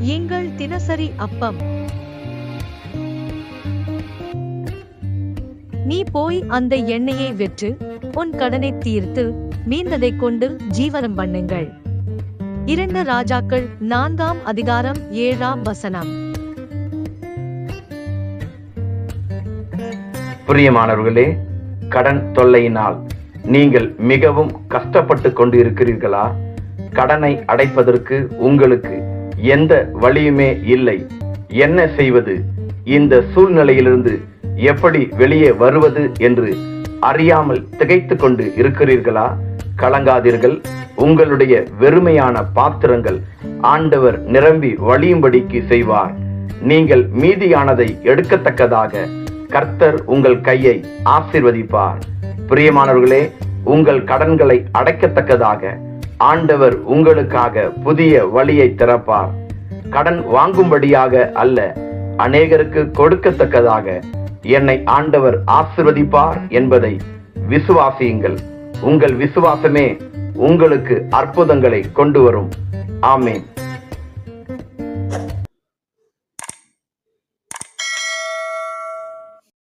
எங்கள் தினசரி அப்பம். நீ போய் அந்த எண்ணெயை விற்று உன் கடனை தீர்த்து மீந்ததை கொண்டு ஜீவனம் பண்ணுங்கள். இரண்டு ராஜாக்கள் நான்காம் அதிகாரம் ஏழாம் வசனம். பிரியமானவர்களே கடன் தொல்லையினால் நீங்கள் மிகவும் கஷ்டப்பட்டு கொண்டு இருக்கிறீர்களா கடனை அடைப்பதற்கு உங்களுக்கு எந்த வழியுமே இல்லை. என்ன செய்வது? இந்த சூழ்நிலையிலிருந்து எப்படி வெளியே வருவது என்று அறியாமல் திகைத்து கொண்டு இருக்கிறீர்களா? கலங்காதீர்கள். உங்களுடைய வெறுமையான பாத்திரங்கள் ஆண்டவர் நிரம்பி வழியும்படிக்கு செய்வார். நீங்கள் மீதியானதை எடுக்கத்தக்கதாக கர்த்தர் உங்கள் கையை ஆசிர்வதிப்பார். பிரியமானவர்களே உங்கள் கடன்களை அடைக்கத்தக்கதாக ஆண்டவர் உங்களுக்காக புதிய வழியை திறப்பார். கடன் வாங்கும்படியாக அல்ல அநேகருக்கு கொடுக்கத்தக்கதாக என்னை ஆண்டவர் ஆசிர்வதிப்பார் என்பதை விசுவாசியுங்கள். உங்கள் விசுவாசமே உங்களுக்கு அற்புதங்களை கொண்டு வரும். ஆமேன்.